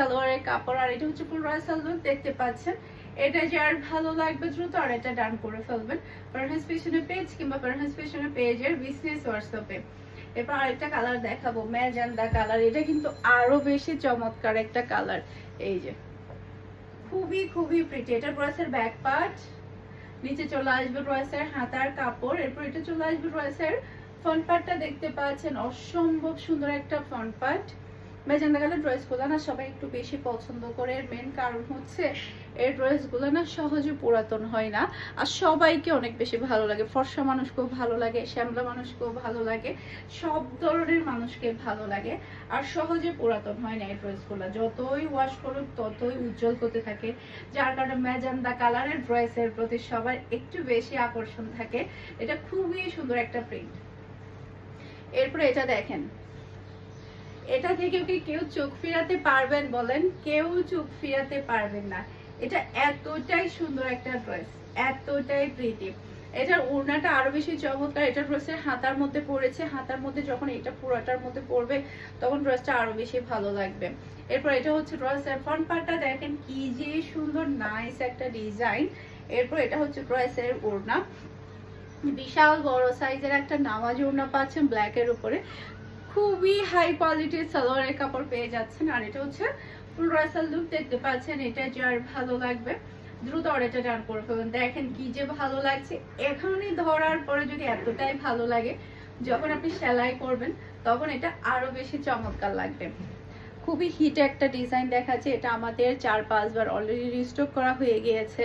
সালোয়ারের কাপড়, আর এটা হচ্ছে ফুল রয়্যাল সালোয়ার, দেখতে পাচ্ছেন। এটা যার ভালো লাগবে দ্রুত, আর এটা ডান করে ফেলবেন। পারহাস পেছনে পেজ কিংবা পারহাস পেছনে পেজের বিজনেস হোয়াটসঅ্যাপে এরপর আরেকটা কালার দেখাবো ম্যাজেন্ডা কালার এটা কিন্তু আরও বেশি চমৎকার একটা কালার এই যে, খুবই খুবই প্রিটি এটা ব্রাসের ব্যাক পার্ট নিচে চলে আসবে রয়েসের হাতার কাপড়। এরপর এটা চলে আসবে রয়েসের ফ্রন্ট পার্টটা দেখতে পাচ্ছেন। অসম্ভব সুন্দর একটা ফ্রন্ট পার্ট মেজেন্ডা কালার ড্রেসগুলো না সবাই একটু বেশি পছন্দ করে। এর মেন কারণ হচ্ছে, এই ড্রেসগুলো না সহজে পুরাতন হয় না। আর সবাইকে অনেক বেশি ভালো লাগে। ফর্সা মানুষকেও ভালো লাগে, শ্যামলা মানুষকেও ভালো লাগে, সব ধরনের মানুষকে ভালো লাগে। আর সহজে পুরাতন হয় না এই ড্রেসগুলো। যতই ওয়াশ করুক, ততই উজ্জ্বল হতে থাকে। যার কারণে ম্যাজেন্ডা কালারের ড্রেসের প্রতি সবার একটু বেশি আকর্ষণ থাকে। এটা খুবই সুন্দর একটা প্রিন্ট এরপরে এটা দেখেন। এটা থেকে কি কেউ চোখ ফিরাতে পারবেন বলেন? কেউ চোখ ফিরাতে পারবেন না। এটা এতটাই সুন্দর একটা ড্রেস, এতটাই প্রিটি এটার ওড়নাটা আরও বেশি চমৎকার। এটা ড্রেসের হাতার মধ্যে পড়েছে। হাতার মধ্যে যখন এটা পুরাটার মধ্যে পড়বে, তখন ড্রেসটা আরও বেশি ভালো লাগবে। এরপর এটা হচ্ছে ড্রেসের ফ্রন্ট পার্টটা দেখেন কি যে সুন্দর নাইস একটা ডিজাইন এরপর এটা হচ্ছে ড্রেসের ওড়না। বিশাল বড় সাইজের একটা নামাজ ওড়না পাচ্ছেন ব্ল্যাক এর উপরে। খুবই হাই কোয়ালিটির সালোয়ারের কাপড় পেয়ে যাচ্ছেন। আর এটা হচ্ছে ফুল রাসাল লুক দেখতে পাচ্ছেন, এটা যার ভালো লাগবে, দ্রুত অর্ডারটা ডান করে ফেলবেন দেখেন কি যে ভালো লাগছে। এখনই ধরার পরে যদি এতটাই ভালো লাগে, যখন আপনি সেলাই করবেন, তখন এটা আরও বেশি চমৎকার লাগবে। খুবই হিট একটা ডিজাইন দেখাচ্ছে। এটা আমাদের চার পাঁচবার অলরেডি রিস্টক করা হয়ে গিয়েছে।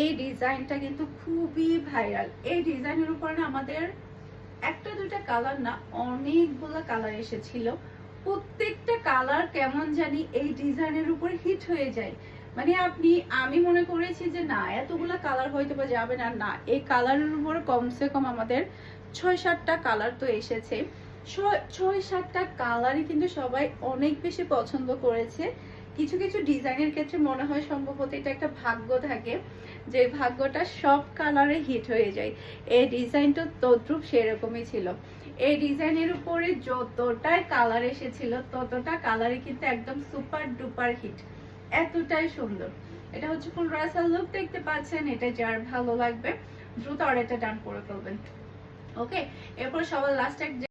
এই ডিজাইনটা কিন্তু খুবই ভাইরাল এই ডিজাইনের উপর না আমাদের একটা দুইটা কালার না, অনেকগুলো কালার এসেছিল। প্রত্যেকটা কালার কেমন জানি এই ডিজাইনের উপর হিট হয়ে যায়। মানে আপনি, আমি মনে করেছি যে না, এতগুলো কালার হয়তো বা যাবে না না, এই কালারের উপর কমসে কম আমাদের ছয় সাতটা কালার তো এসেছে। ছয়- ছয় সাতটা কালারই কিন্তু সবাই অনেক বেশি পছন্দ করেছে। কিছু কিছু ডিজাইনের ক্ষেত্রে মনে হয় সম্ভবত এটা একটা ভাগ্য থাকে, যে ভাগ্যটা সব কালারে হিট হয়ে যায়। এই ডিজাইনটা তদ্রুপ সেরকমই ছিল। এই ডিজাইনের উপরে যতটাই কালার এসেছিল, ততটা কালারে কিন্তু একদম সুপার ডুপার হিট এতটাই সুন্দর। এটা হচ্ছে ফুল রাসাল লুক দেখতে পাচ্ছেন, এটা যার ভালো লাগবে, দ্রুত অর্ডারটা ডান করে ফেলবেন। ওকে এরপর সবার লাস্ট এক